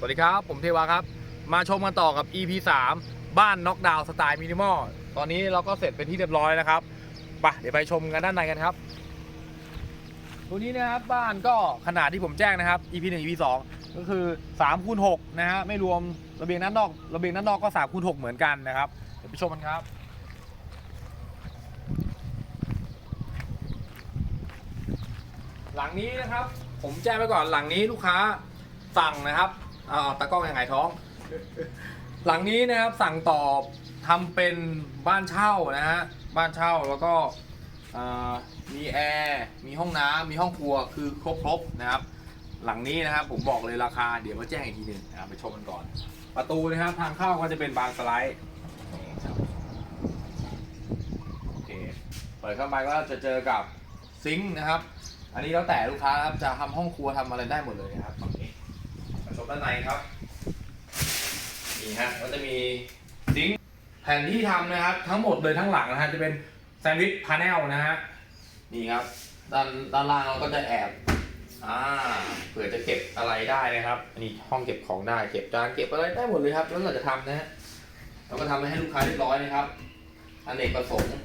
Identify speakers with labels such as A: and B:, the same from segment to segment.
A: สวัสดีครับ ผมเทวาครับ มาชมกันต่อกับ EP 3 บ้านน็อกดาวน์สไตล์มินิมอลตอนนี้เราก็เสร็จเป็นที่เรียบร้อยนะครับไปเดี๋ยวไปชมกันด้านในกันครับ ตัวนี้นะครับบ้านก็ขนาดที่ผมแจ้งนะครับ EP 1 EP 2 ก็คือ3คูณ6นะฮะไม่รวมระเบียงด้านนอกระเบียงด้านนอกก็3คูณ6เหมือนกันนะครับเดี๋ยวไปชมกันครับหลังนี้นะครับ ผมแจ้งไปก่อนหลังนี้ลูกค้าสั่งนะครับ อ่าตากล้องยังไงท้อง หลังนี้นะครับสั่งต่อทำเป็นบ้านเช่านะฮะบ้านเช่าแล้วก็อ่ามีแอร์มีห้องน้ำมีห้องครัวคือครบครบๆนะครับ หลังนี้นะครับผมบอกเลยราคาเดี๋ยวมาแจ้งอีกทีหนึ่งนะครับไปชมกันก่อน ประตูนะครับทางเข้าก็จะเป็นบานสไลด์นี่ครับโอเคเปิดเข้าไปก็จะเจอกับซิงค์นะครับ อันนี้แล้วแต่ลูกค้าครับจะทำห้องครัวทำอะไรได้หมดเลยนะครับฝั่งนี้มาชม ด้านในครับนี่ฮะก็จะมีซิงค์แผ่นที่ทำนะครับ ทั้งหมดเลยทั้งหลังนะฮะจะเป็นแซนด์วิชพาแนลนะฮะนี่ครับด้านด้านล่างเราก็จะแอบอ่าเผื่อจะเก็บอะไรได้นะครับนนี้ห้องเก็บของได้เก็บจานเก็บอะไรได้หมดเลยครับ แล้วเราจะทำนะฮะเราก็ทำให้ลูกค้าเรียบร้อยนะครับอเนกประสงค์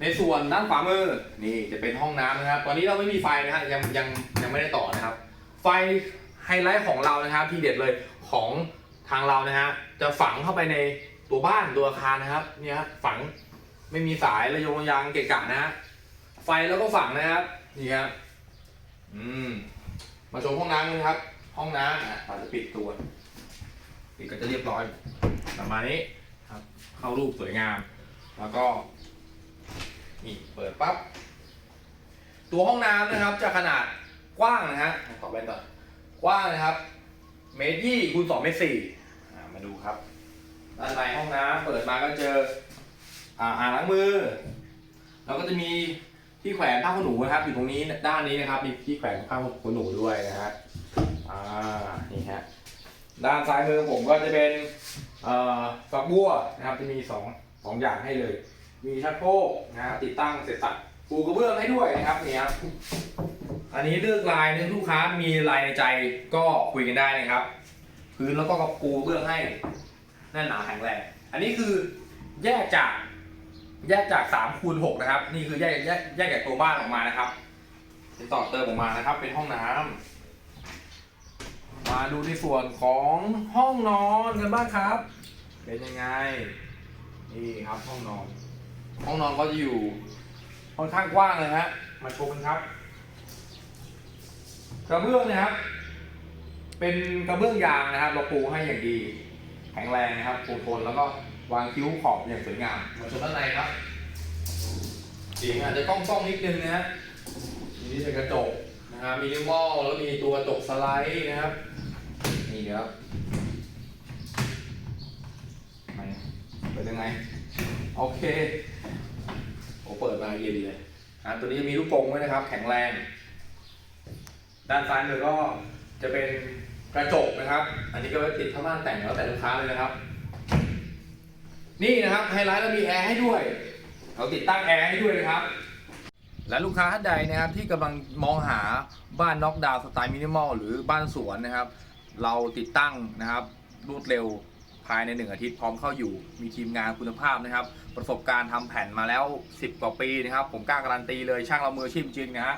A: ในส่วนด้านขวามือนี่จะเป็นห้องน้ำนะครับ ตอนนี้เราไม่มีไฟนะฮะยังยังยังไม่ได้ต่อนะครับ ไฟ ไฮไลท์ของเรานะครับที่เด็ดเลยของทางเรานะฮะจะฝังเข้าไปในตัวบ้านตัวอาคารนะครับเนี่ยฮะฝังไม่มีสายระยงระยางเกะกะนะฮะไฟแล้วก็ฝังนะครับนี่ครับอืมมาชมห้องน้ำกันครับ ห้องน้ำอะเราจะปิดตัวปิดก็จะเรียบร้อยประมาณนี้ครับ เข้ารูปสวยงาม แล้วก็นี่เปิดปั๊บตัวห้องน้ำนะครับจะขนาดกว้างนะฮะขอแบนก่อน กว้างนะครับ เมตรยี่คูณสองเมตรสี่อ่ามาดูครับ ด้านในห้องน้ำเปิดมาก็เจออ่าอ่างล้างมือ แล้วก็จะมีที่แขวนผ้าขนหนูนะครับ อยู่ตรงนี้ด้านนี้นะครับ มีที่แขวนผ้าขนหนูด้วยนะฮะอ่านี่ฮะด้านซ้ายมือผมก็จะเป็นเอ่อฝักบัวนะครับจะมีสองสองอย่างให้เลย มีชักโครกนะครับติดตั้งเสร็จสับปูกระเบื้องให้ด้วยนะครับนี่ครับ อันนี้เลือกลายเนี่ยลูกค้ามีลายในใจก็คุยกันได้นะครับ พื้นแล้วก็กระปูเบื้องให้แน่นหนาแข็งแรงอันนี้คือแยกจากแยกจาก3คูณ6นะครับ นี่คือแยกแยกแยกจากตัวบ้านออกมานะครับเป็นต่อเติมออกมานะครับ เป็นห้องน้ำมาดูในส่วนของห้องนอนกันบ้างครับ เป็นยังไงนี่ครับห้องนอน ห้องนอนก็จะอยู่ค่อนข้างกว้างเลยฮะมาชมกันครับ กระเบื้องนะครับ เป็นกระเบื้องยางนะครับ เราปูให้อย่างดี แข็งแรงนะครับปูทนแล้วก็วางคิ้วขอบอย่างสวยงามมาชมด้านในครับเสียงอาจจะก้องก้องๆนิดนึงนะฮะมีนี่เป็นกระจกนะครับมีนิ้วหม้อแล้วมีตัวกระจกสไลด์นะครับนี่ครับไหนเป็นยังไง โอเคโอเปิดมาเย็นเลยอ่าตัวนี้มีลูกกรงไว้นะครับ แข็งแรง ด้านซ้ายมือก็จะเป็นกระจกนะครับ อันนี้ก็ไว้ติดผ้าม่านแต่งแล้วแต่ลูกค้าเลยนะครับ นี่นะครับไฮไลท์เรามีแอร์ให้ด้วย เราติดตั้งแอร์ให้ด้วยนะครับ และลูกค้าท่านใดนะครับที่กำลังมองหาบ้านน็อกดาวน์สไตล์มินิมอลหรือบ้านสวนนะครับ เราติดตั้งนะครับรวดเร็วภายในหนึ่งอาทิตย์พร้อมเข้าอยู่ มีทีมงานคุณภาพนะครับ ประสบการณ์ทำแผ่นมาแล้ว 10 กว่าปีนะครับ ผมกล้าการันตีเลยช่างเรามืออาชีพจริงนะฮะ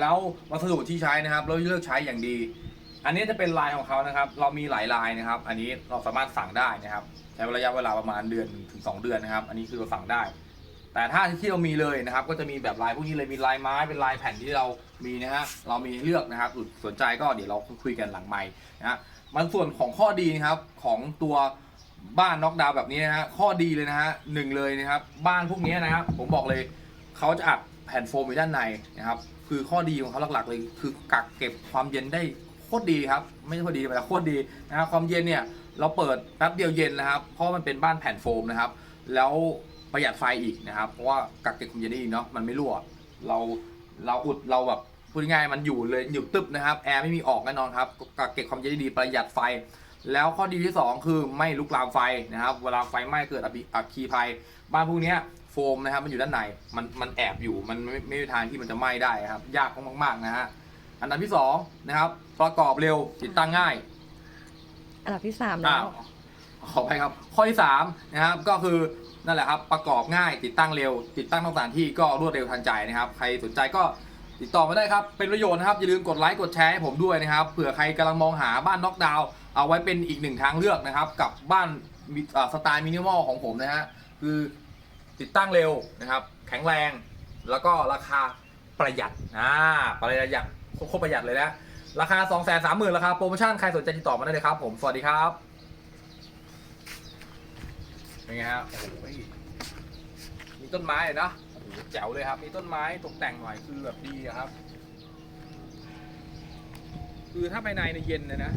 A: แล้ววัสดุที่ใช้นะครับ เราเลือกใช้อย่างดี อันนี้จะเป็นลายของเขานะครับ เรามีหลายลายนะครับ อันนี้เราสามารถสั่งได้นะครับ ใช้ระยะเวลาประมาณเดือนถึง 2 เดือนนะครับ อันนี้คือเราสั่งได้ แต่ถ้าที่เรามีเลยนะครับ ก็จะมีแบบลายพวกนี้เลยมีลายไม้เป็นลายแผ่นที่เรามีนะฮะเรามีเลือกนะครับสนใจก็เดี๋ยวเราคุยกันหลังไมค์นะฮะมันส่วนของข้อดีนะครับของตัวบ้านน็อกดาวน์แบบนี้นะฮะข้อดีเลยนะฮะหนึ่งเลยนะครับ บ้านพวกนี้นะครับผมบอกเลยเขาจะอัด แผ่นโฟมอยู่ด้านในนะครับ คือข้อดีของเขาหลักๆเลย คือกักเก็บความเย็นได้โคตรดีครับ ไม่ใช่พอดีแต่โคตรดีนะครับความเย็นเนี่ยเราเปิดแป๊บเดียวเย็นนะครับ เพราะมันเป็นบ้านแผ่นโฟมนะครับ แล้วประหยัดไฟอีกนะครับ เพราะว่ากักเก็บความเย็นได้อีกเนาะ มันไม่รั่ว เราเราอุดเราแบบพูดง่ายมันอยู่เลยอยู่ตึบนะครับ แอร์ไม่มีออกแน่นอนครับ กักเก็บความเย็นได้ดีประหยัดไฟ แล้วข้อดีที่ 2 คือไม่ลุกลามไฟนะครับ เวลาไฟไหม้เกิดอัคคีภัย บ้านพวกเนี้ย โฟมนะครับมันอยู่ด้านในมันมันแอบอยู่มันไม่ไม่มีทางที่มันจะไหม้ได้ครับ ยากมากๆนะฮะอันดับที่2นะครับ ประกอบเร็วติดตั้งง่าย
B: อันดับที่สามแล้ว
A: อ่าขอไปครับ ข้อที่3นะครับก็คือนั่นแหละครับประกอบง่ายติดตั้งเร็ว ติดตั้งนอกสถานที่ก็รวดเร็วทันใจนะครับ ใครสนใจก็ติดต่อมาได้ครับ เป็นประโยชน์นะครับอย่าลืมกดไลค์กดแชร์ให้ผมด้วยนะครับเผื่อใครกำลังมองหาบ้านน็อกดาวน์เอาไว้เป็นอีกหนึ่งทางเลือกนะครับ กับบ้านมิอ่าสไตล์มินิมอลของผมนะฮะคือ ติดตั้งเร็วนะครับ แข็งแรงแล้วก็ราคาประหยัดอ่าประหยัดโคตรประหยัดเลยนะราคา 2 3 0 0 0 0ราคาโปรโมชั่นใครสนใจติดต่อมาได้เลยครับผม สวัสดีครับเป็นไงฮะโอ้โหมีต้นไม้เลยนะโอ้โหแจ๋วเลยครับ มีต้นไม้ตกแต่งหน่อยคือแบบดีครับ คือถ้าภายในเนี่ยเย็นเลยนะ